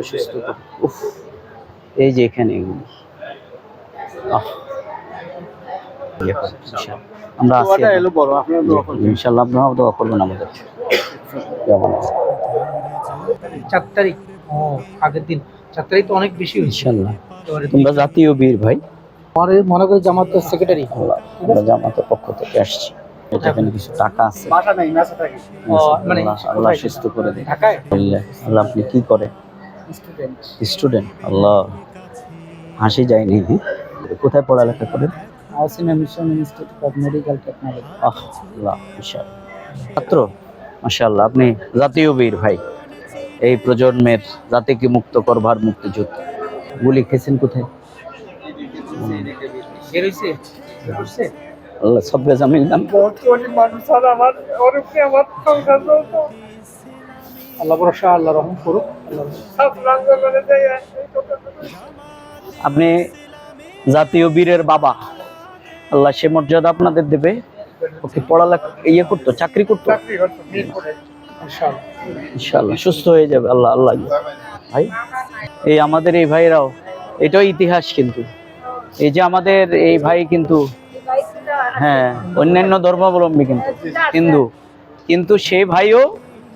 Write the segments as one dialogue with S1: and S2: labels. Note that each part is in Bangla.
S1: সুস্থ উফ এই যে এখানে এগুলি। আহ। করুন, ইনশাআল্লাহ। আমরা আছি
S2: দোয়াটা আপনারা দোয়া করবেন।
S1: ইনশাল্লাহ আপনারাও দোয়া করবেন আমাদের। কেমন
S3: চার তারিখ ও আগের দিন। চার তারিখ তো অনেক বেশি
S1: ইনশাল্লাহ। তোমরা জাতীয় বীর ভাই।
S3: পরে মনে করি জামাতের সেক্রেটারি
S1: আমরা জামাতের পক্ষ থেকে আসছি। এখানে কিছু টাকা আছে।
S3: মানে
S1: সুস্থ করে আল্লাহ আপনি কি করে
S3: স্টুডেন্ট
S1: স্টুডেন্ট আল্লাহ। হাসি যায়নি। কোথায় পড়ালেখা করেন?
S3: আউসিনা mission institute of medical technology
S1: আল্লাহ বিশাল। ছাত্র? মাশাআল্লাহ আপনি জাতীয় বীর ভাই। এই প্রজন্মের জাতিকে মুক্ত করবার মুক্তিযুদ্ধ? গুলি খেয়েছেন কোথায়? আল্লাহ জামিল নাম
S2: গরিব মানুষ আর আমার আমার সংসার
S3: আল্লাহ ভরসা আল্লাহ রহম করুক
S1: আপনি জাতীয় বীরের বাবা আল্লাহ সে মর্যাদা আপনাদের দেবে। ওকে পড়ালেখা ইয়ে করতো চাকরি করতো?
S3: ইনশাআল্লাহ।
S1: সুস্থ হয়ে যাবে আল্লাহ আল্লাহ। ভাই এই আমাদের এই ভাইরাও এটাও ইতিহাস কিন্তু। এই যে আমাদের এই ভাই কিন্তু হ্যাঁ অন্যান্য ধর্মাবলম্বী কিন্তু হিন্দু। কিন্তু সেই ভাইও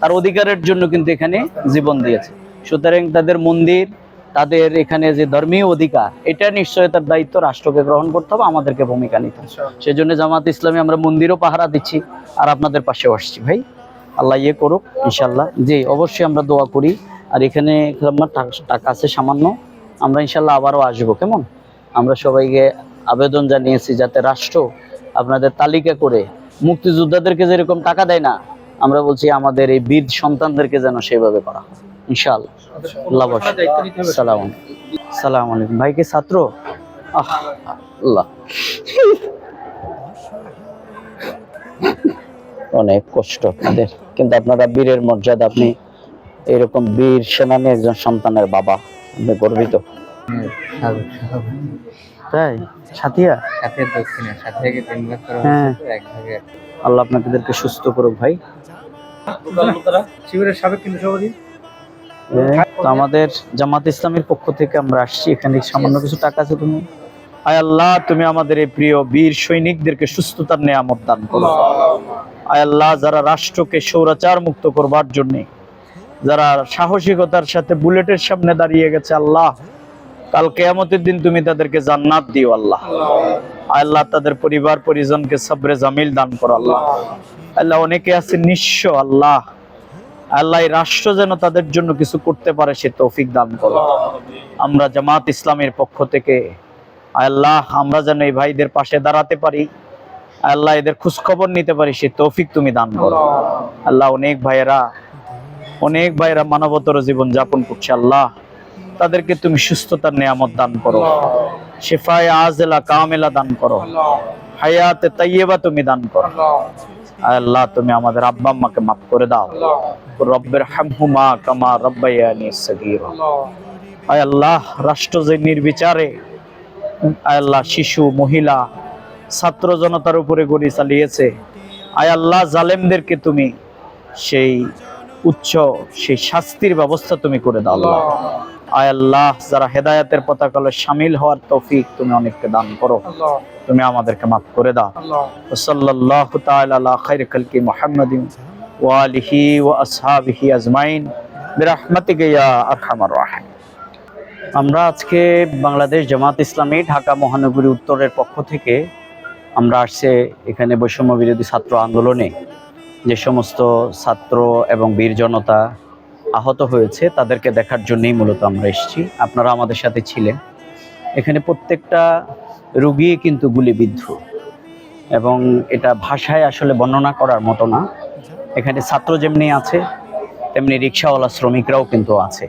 S1: তার অধিকারের জন্য কিন্তু এখানে জীবন দিয়েছে। সুতরাং তাদের মন্দির তাদের এখানে যে ধর্মীয় অধিকার এটা নিশ্চয় তার দায়িত্ব রাষ্ট্রকে গ্রহণ করতে হবে আমাদেরকে ভূমিকা নিতে হবে। সেজন্য জামাত ইসলামী আমরা মন্দিরও পাহারা দিচ্ছি আর আপনাদের পাশেও আসছি। ভাই আল্লাহ ইয়ে করুক ইনশাল্লাহ জি অবশ্যই আমরা দোয়া করি। আর এখানে আমার টাকা- টাকা আছে সামান্য। আমরা ইনশাল্লাহ আবারও আসব কেমন? আমরা সবাইকে আবেদন জানিয়েছি যাতে রাষ্ট্র আপনাদের তালিকা করে মুক্তিযোদ্ধাদেরকে যেরকম টাকা দেয় না আমরা বলছি আমাদের এই বীর সন্তানদেরকে যেন সেভাবে করা ইনশাআল্লাহ। আল্লাহ সালাম সালাম আলাইকুম। ভাই কি ছাত্র? আল্লাহ। অনেক কষ্ট আপনাদের। কিন্তু আপনারা বীরের মর্যাদা আপনি এরকম বীর সেনানী একজন সন্তানের বাবা আপনি গর্বিত। তাই? সাথিয়া?
S4: সাথে দক্ষিণে সাথে তিন ভাগ করা
S1: হ্যাঁ আল্লাহ আপনাদেরকে সুস্থ করুক ভাই।
S3: শিবিরের সাবেক কিন্তু সভাপতি?
S1: আমাদের জামাত ইসলামের পক্ষ থেকে আমরা আসছি। এখানে সামান্য কিছু টাকা আছে তুমি। আয় আল্লাহ তুমি আমাদের এই প্রিয় বীর সৈনিকদেরকে সুস্থতার নেয়ামত দান করো। আয় আল্লাহ যারা রাষ্ট্রকে সৌরাচার মুক্ত করবার জন্য যারা সাহসিকতার সাথে বুলেটের সামনে দাঁড়িয়ে গেছে আল্লাহ কাল কেয়ামতের দিন তুমি তাদেরকে জান্নাত দিও আল্লাহ। আল্লাহ। তাদের পরিবার পরিজনকে সবরে জামিল দান করো আল্লাহ। আল্লাহ অনেকে আছে নিঃস্ব আল্লাহ। আল্লাহ রাষ্ট্র যেন তাদের জন্য কিছু করতে পারে সে তৌফিক দান করো। আমরা জামাত ইসলামের পক্ষ থেকে আল্লাহ আমরা যেন এই ভাইদের পাশে দাঁড়াতে পারি। আল্লাহ এদের খোঁজখবর নিতে পারি সে তৌফিক তুমি দান করো। আল্লাহ অনেক ভাইয়েরা অনেক ভাইয়েরা মানবতর জীবন যাপন করছে আল্লাহ। তাদেরকে তুমি সুস্থতার নিয়ামত দান করো। শেফায় আজেলা কামেলা দান করো। হায়াতে তাইয়েবা তুমি দান করো। আল্লাহ, তুমি আমাদের আব্বা আম্মাকে মাফ করে দাও। রব্বের হামহুমা কামা রব্বায়ানি সগীরা। আয় আল্লাহ, রাষ্ট্র যে নির্বিচারে, আয় আল্লাহ, শিশু, মহিলা, ছাত্র জনতার উপরে গড়ি চালিয়েছে। আয় আল্লাহ, জালেমদেরকে তুমি সেই উচ্চ, সেই শাস্তির ব্যবস্থা তুমি করে দাও। আল্লাহ আয় আল্লাহ যারা হেদায়াতের পতাকালে সামিল হওয়ার তৌফিক তুমি অনেককে দান করো। তুমি আমাদেরকে মাফ করে দাও। সাল্লাহ তালা খাইর খালকি মোহাম্মদিন ওয়ালিহি ও আসহাবিহি আজমাইন। বিরাহমাতিকে ইয়া আরহামার রাহিম। আমরা আজকে বাংলাদেশ জামাত ইসলামী ঢাকা মহানগরী উত্তরের পক্ষ থেকে আমরা আসছে এখানে বৈষম্য বিরোধী ছাত্র আন্দোলনে। যে সমস্ত ছাত্র এবং বীর জনতা আহত হয়েছে, তাদেরকে দেখার জন্যই মূলত আমরা এসেছি। আপনারা আমাদের সাথে ছিলেন। এখানে প্রত্যেকটা রুগী কিন্তু গুলিবিদ্ধ এবং এটা ভাষায় আসলে বর্ণনা করার মতো না। এখানে ছাত্র যেমনি আছে, তেমনি রিক্সাওয়ালা শ্রমিকরাও কিন্তু আছে।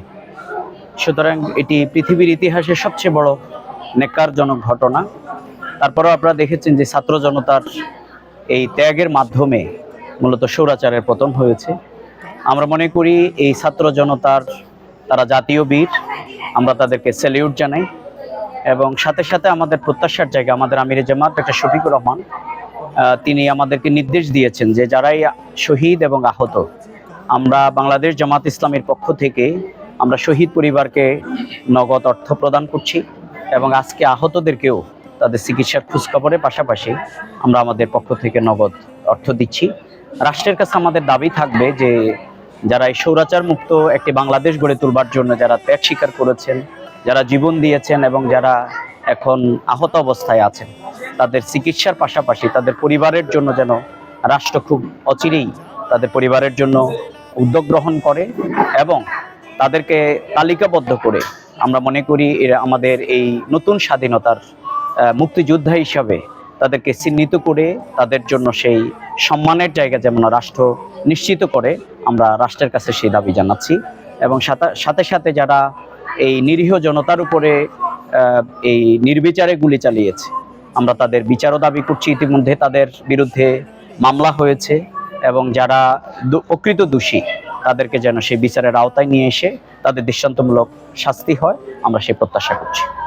S1: সুতরাং এটি পৃথিবীর ইতিহাসে সবচেয়ে বড় নেকারজনক ঘটনা। তারপরেও আপনারা দেখেছেন যে ছাত্র জনতার এই ত্যাগের মাধ্যমে মূলত সৌরাচারের পতন হয়েছে। আমরা মনে করি এই ছাত্র জনতার, তারা জাতীয় বীর, আমরা তাদেরকে স্যালিউট জানাই। এবং সাথে সাথে আমাদের প্রত্যাশার জায়গা, আমাদের আমির জামাত একটা শফিকুর রহমান তিনি আমাদেরকে নির্দেশ দিয়েছেন যে যারাই শহীদ এবং আহত, আমরা বাংলাদেশ জামাত ইসলামের পক্ষ থেকে আমরা শহীদ পরিবারকে নগদ অর্থ প্রদান করছি এবং আজকে আহতদেরকেও তাদের চিকিৎসার খোঁজখবরের পাশাপাশি আমরা আমাদের পক্ষ থেকে নগদ অর্থ দিচ্ছি। রাষ্ট্রের কাছে আমাদের দাবি থাকবে যে যারা এই সৌরাচার মুক্ত একটি বাংলাদেশ গড়ে তুলবার জন্য যারা ত্যাগ স্বীকার করেছেন, যারা জীবন দিয়েছেন এবং যারা এখন আহত অবস্থায় আছেন, তাদের চিকিৎসার পাশাপাশি তাদের পরিবারের জন্য যেন রাষ্ট্র খুব অচিরেই তাদের পরিবারের জন্য উদ্যোগ গ্রহণ করে এবং তাদেরকে তালিকাবদ্ধ করে আমরা মনে করি আমাদের এই নতুন স্বাধীনতার মুক্তিযোদ্ধা হিসাবে তাদেরকে চিহ্নিত করে তাদের জন্য সেই সম্মানের জায়গা যেমন রাষ্ট্র নিশ্চিত করে, আমরা রাষ্ট্রের কাছে সেই দাবি জানাচ্ছি। এবং সাথে- সাথে যারা এই নিরীহ জনতার উপরে এই নির্বিচারে গুলি চালিয়েছে, আমরা তাদের বিচারও দাবি করছি। ইতিমধ্যে তাদের বিরুদ্ধে মামলা হয়েছে এবং যারা প্রকৃত দোষী, তাদেরকে যেন সেই বিচারের আওতায় নিয়ে এসে তাদের দৃষ্টান্তমূলক শাস্তি হয়, আমরা সেই প্রত্যাশা করছি।